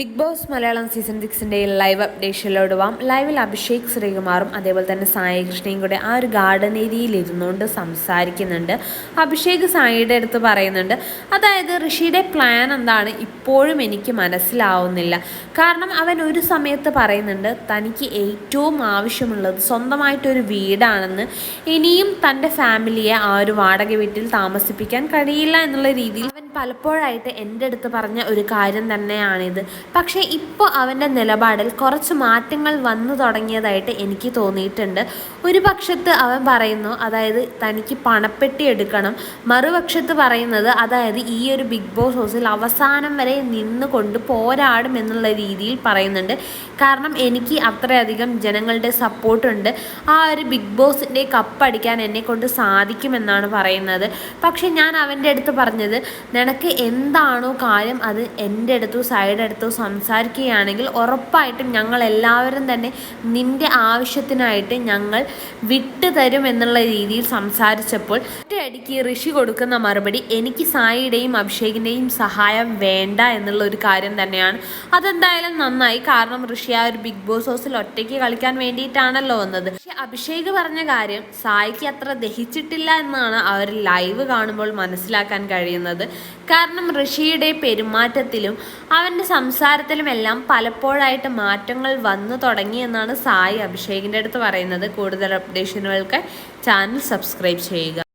Big Boss Malayalam season സിക്സിന്റെ live അപ്ഡേഷനിലോട് പോവാം. ലൈവിൽ അഭിഷേക് ശ്രീകുമാറും അതേപോലെ തന്നെ സായി കൃഷ്ണയും കൂടെ ആ ഒരു ഗാർഡൻ ഏരിയയിൽ ഇരുന്നുകൊണ്ട് സംസാരിക്കുന്നുണ്ട്. അഭിഷേക് സായിയുടെ അടുത്ത് പറയുന്നുണ്ട് അതായത് ഋഷിയുടെ പ്ലാൻ എന്താണ് ഇപ്പോഴും എനിക്ക് മനസ്സിലാവുന്നില്ല. കാരണം അവൻ ഒരു സമയത്ത് പറയുന്നുണ്ട് തനിക്ക് ഏറ്റവും ആവശ്യമുള്ളത് സ്വന്തമായിട്ടൊരു വീടാണെന്ന്. ഇനിയും തന്റെ ഫാമിലിയെ ആ ഒരു വാടക വീട്ടിൽ താമസിപ്പിക്കാൻ കഴിയില്ല എന്നുള്ള രീതിയിൽ. അവൻ പലപ്പോഴായിട്ട് എന്റെ അടുത്ത് പറഞ്ഞ ഒരു കാര്യം തന്നെയാണിത്. പക്ഷേ ഇപ്പോൾ അവന്റെ നിലപാടിൽ കുറച്ച് മാറ്റങ്ങൾ വന്നു തുടങ്ങിയതായിട്ട് എനിക്ക് തോന്നിയിട്ടുണ്ട്. ഒരു പക്ഷത്ത് അവൻ പറയുന്നു അതായത് തനിക്ക് പണപ്പെട്ടി എടുക്കണം. മറുപക്ഷത്ത് പറയുന്നത് അതായത് ഈ ഒരു ബിഗ് ബോസ് ഹൗസിൽ അവസാനം വരെ നിന്നുകൊണ്ട് പോരാടും എന്നുള്ള രീതിയിൽ പറയുന്നുണ്ട്. കാരണം എനിക്ക് അത്രയധികം ജനങ്ങളുടെ സപ്പോർട്ടുണ്ട്. ആ ഒരു ബിഗ് ബോസിന്റെ കപ്പടിക്കാൻ എന്നെ കൊണ്ട് സാധിക്കുമെന്നാണ് പറയുന്നത്. പക്ഷേ ഞാൻ അവന്റെ അടുത്ത് പറഞ്ഞത് നിനക്ക് എന്താണോ കാര്യം അത് എന്റെ അടുത്തോ സൈഡ് അടുത്തോ സംസാരിക്കുകയാണെങ്കിൽ ഉറപ്പായിട്ടും ഞങ്ങൾ എല്ലാവരും തന്നെ നിന്റെ ആവശ്യത്തിനായിട്ട് ഞങ്ങൾ വിട്ടുതരും എന്നുള്ള രീതിയിൽ സംസാരിച്ചപ്പോൾ ഒറ്റയടിക്ക് ഋഷി കൊടുക്കുന്ന മറുപടി എനിക്ക് സായിയുടെയും അഭിഷേകിന്റെയും സഹായം വേണ്ട എന്നുള്ള ഒരു കാര്യം തന്നെയാണ്. അതെന്തായാലും നന്നായി. കാരണം ഋഷി ആ ഒരു ബിഗ് ബോസ് ഹൗസിൽ ഒറ്റയ്ക്ക് കളിക്കാൻ വേണ്ടിയിട്ടാണല്ലോ വന്നത്. അഭിഷേക് പറഞ്ഞ കാര്യം സായിക്ക് അത്ര ദഹിച്ചിട്ടില്ല എന്നാണ് അവർ ലൈവ് കാണുമ്പോൾ മനസ്സിലാക്കാൻ കഴിയുന്നത്. കാരണം ഋഷിയുടെ പെരുമാറ്റത്തിലും അവന്റെ സംസാരത്തിലും എല്ലാം പലപ്പോഴായിട്ട് മാറ്റങ്ങൾ വന്നു തുടങ്ങി എന്നാണ് സായി അഭിഷേകിന്റെ അടുത്ത് പറയുന്നത്. കൂടുതൽ അപ്ഡേഷനുകൾക്ക് ചാനൽ സബ്സ്ക്രൈബ് ചെയ്യുക.